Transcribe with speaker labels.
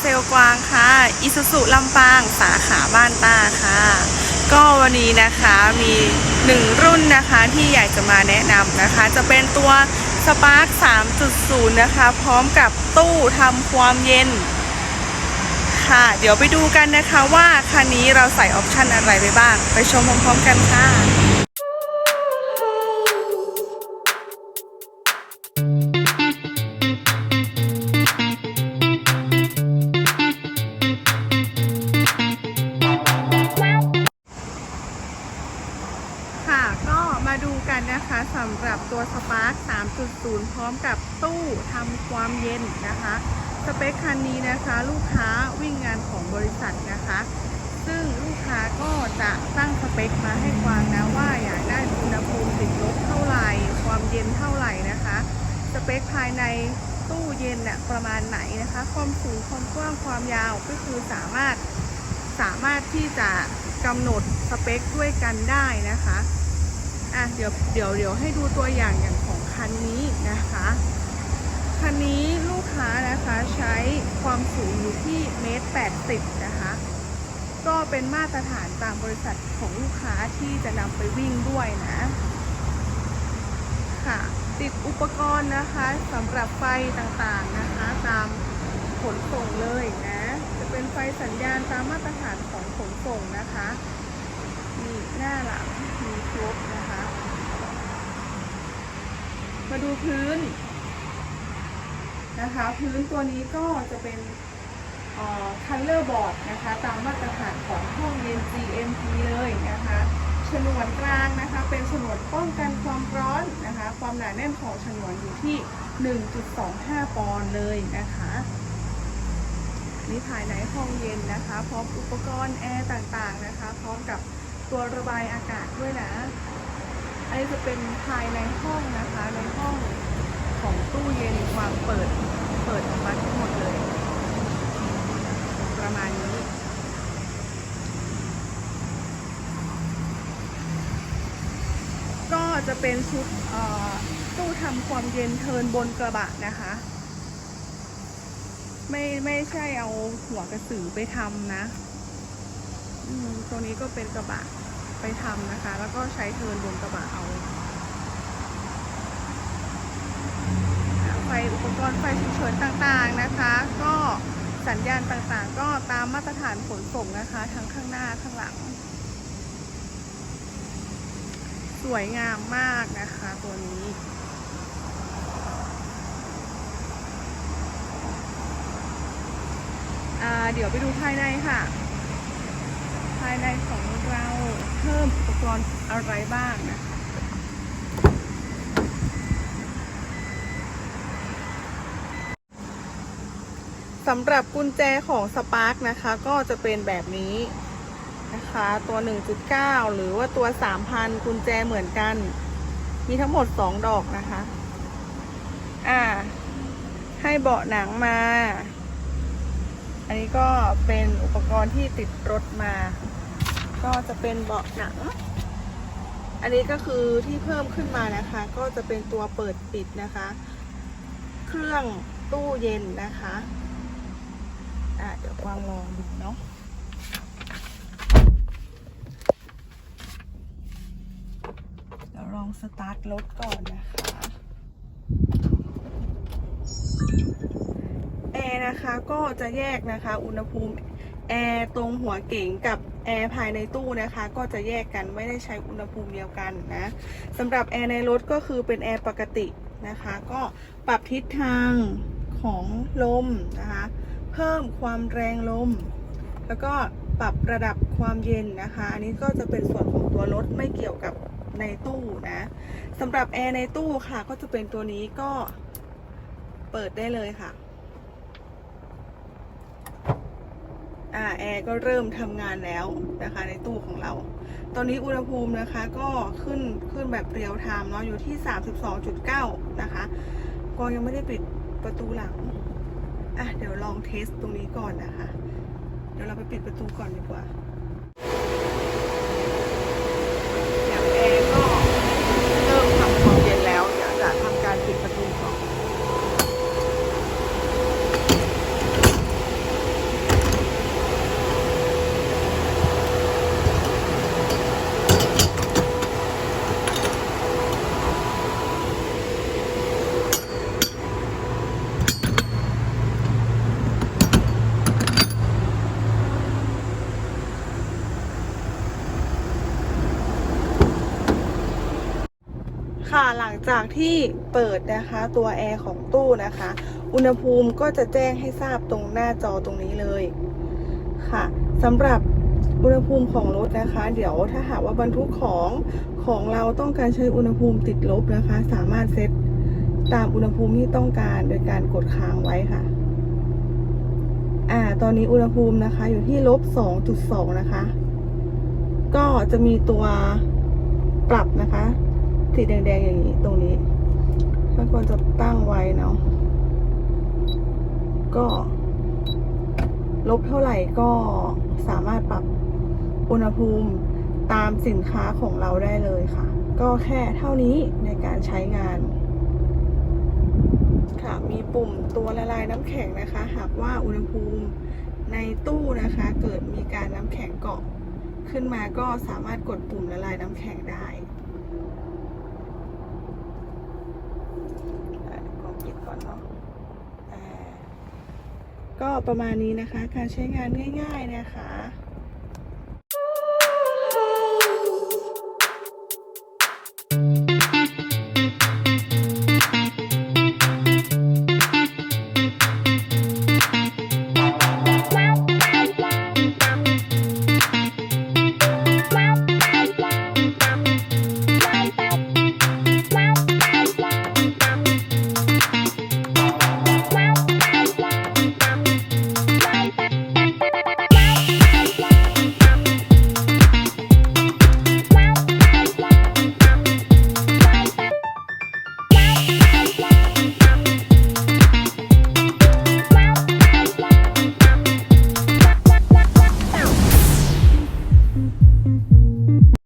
Speaker 1: เซลกวางค่ะอิสุสุลำปางสาขาบ้านตาค่ะ ก็วันนี้นะคะมีหนึ่งรุ่นนะคะที่อยากจะมาแนะนำนะคะ จะเป็นตัว Spark 3.0 นะคะ พร้อมกับตู้ทำความเย็น ค่ะ เดี๋ยวไปดูกันนะคะว่าคันนี้เราใส่ออปชันอะไรไปบ้าง ไปชมพร้อมๆกันค่ะ 0พร้อมกับตู้ทำความเย็นนะคะ สเปคคันนี้นะคะ ลูกค้าวิ่งงานของบริษัทนะคะ ซึ่งลูกค้าก็จะตั้งสเปคมาให้กวางนะว่าอยากได้อุณหภูมิติดลบเท่าไหร่ความเย็นเท่าไหร่นะคะ สเปคภายในตู้เย็นน่ะประมาณไหนนะคะ ความสูงความกว้างความยาวก็คือสามารถสามารถที่จะกำหนดสเปคด้วยกันได้นะคะอะเดี๋ยวเดี๋ยวเดี๋ยวให้ดูตัวอย่างอย่างของ คันนี้นะคะ คันนี้ลูกค้านะคะใช้ความสูงอยู่ที่เมตรแปดสิบนะคะ ก็เป็นมาตรฐานตามบริษัทของลูกค้าที่จะนำไปวิ่งด้วยนะ ค่ะ ติดอุปกรณ์นะคะสำหรับไฟต่างๆนะคะตามขนส่งเลยนะ จะเป็นไฟสัญญาณตามมาตรฐานของขนส่งนะคะ มีหน้าหลังมีครบนะคะ มาดูพื้นนะคะ พื้นตัวนี้ก็จะเป็นคัลเลอร์บอร์ดนะคะ ตามมาตรฐานของห้องเรียน GMP เลยนะคะฉนวนกลางนะคะ เป็นฉนวนป้องกันความร้อนนะคะ ความหนาแน่นของฉนวนอยู่ที่ 1.25 ปอนด์เลยนะคะนี่ภายในห้องเย็นนะคะ พร้อมอุปกรณ์แอร์ต่างๆนะคะ พร้อมกับตัวระบายอากาศด้วยนะอันนี้จะเป็นภายในห้องนะคะ ในห้องของตู้เย็นค วามเปิด เปิดออกมาทั้งหมดเลย ประมาณนี้ ก็จะเป็นชุดตู้ทำความเย็นเทินบนกระบะนะคะ ไม่ไม่ใช่เอาหัวกระสือไปทำนะตรงนี้ก็เป็นกระบะไปทำนะคะ แล้วก็ใช้เทินบนกระบะเอุปกรณ์ไฟฉุกเฉินต่างๆนะคะ ก็สัญญาณต่างๆ ก็ตามมาตรฐานขนส่งนะคะ ทั้งข้างหน้าข้างหลัง สวยงามมากนะคะตัวนี้เดี๋ยวไปดูภายในค่ะ ภายในของเราเพิ่มอุปกรณ์อะไรบ้างนะคะ สำหรับกุญแจของ Spark นะคะ ก็จะเป็นแบบนี้นะคะ ตัว 1.9 หรือว่าตัว 3,000 กุญแจเหมือนกัน มีทั้งหมด 2 ดอกนะคะ อ่า ให้เบาะหนังมา อันนี้ก็เป็นอุปกรณ์ที่ติดรถมา ก็จะเป็นเบาะหนัง อันนี้ก็คือที่เพิ่มขึ้นมานะคะ ก็จะเป็นตัวเปิดปิดนะคะ เครื่องตู้เย็นนะคะ อะเดี๋ยวกวางลองดูเนาะเดี๋ยวลองสตาร์ทรถก่อนนะคะแอร์นะคะก็จะแยกนะคะ อุณหภูมิแอร์ตรงหัวเก๋งกับแอร์ภายในตู้นะคะ ก็จะแยกกันไม่ได้ใช้อุณหภูมิเดียวกันนะสำหรับแอร์ในรถก็คือเป็นแอร์ปกตินะคะ ก็ปรับทิศทางของลมนะคะ เพิ่มความแรงลม แล้วก็ปรับระดับความเย็นนะคะ อันนี้ก็จะเป็นส่วนของตัวรถไม่เกี่ยวกับในตู้นะสำหรับแอร์ในตู้ค่ะก็จะเป็นตัวนี้ก็เปิดได้เลยค่ะอ่าแอร์ก็เริ่มทำงานแล้วนะคะ ในตู้ของเรา ตอนนี้อุณหภูมินะคะก็ขึ้นขึ้นแบบเรียลไทม์เนาะอยู่ที่ 32.9 นะคะกองยังไม่ได้ปิดประตูหลัง อะเดี๋ยวลองเทสตรงนี้ก่อนนะคะ เดี๋ยวเราไปปิดประตูก่อนดีกว่าเดี๋ยวแอร์ก็เริ่มทำความเย็นแล้ว เดี๋ยวจะทำการปิดประตูก่อน ค่ะหลังจากที่เปิดนะคะตัวแอร์ของตู้นะคะ อุณหภูมิก็จะแจ้งให้ทราบตรงหน้าจอตรงนี้เลยค่ะสำหรับอุณหภูมิของรถนะคะ เดี๋ยวถ้าหากว่าบรรทุกของของเราต้องการใช้อุณหภูมิติดลบนะคะ สามารถเซตตามอุณหภูมิที่ต้องการโดยการกดค้างไว้ค่ะ อ่า ตอนนี้อุณหภูมินะคะ อยู่ที่ลบ 2.2 นะคะ ก็จะมีตัวปรับนะคะ สีแดงๆอย่างนี้ตรงนี้ถ้าควรจะตั้งไว้เนาะก็ ลบเท่าไหร่ก็สามารถปรับอุณหภูมิตามสินค้าของเราได้เลยค่ะ ก็แค่เท่านี้ในการใช้งาน ค่ะมีปุ่มตัวละลายน้ำแข็งนะคะ หากว่าอุณหภูมิในตู้นะคะ เกิดมีการน้ำแข็งเกาะขึ้นมาก็สามารถกดปุ่มละลายน้ำแข็งได้อะเดี๋ยวกดปิดก่อนเนาะอ่า ก็ประมาณนี้นะคะ การใช้งานง่าย ๆนะคะ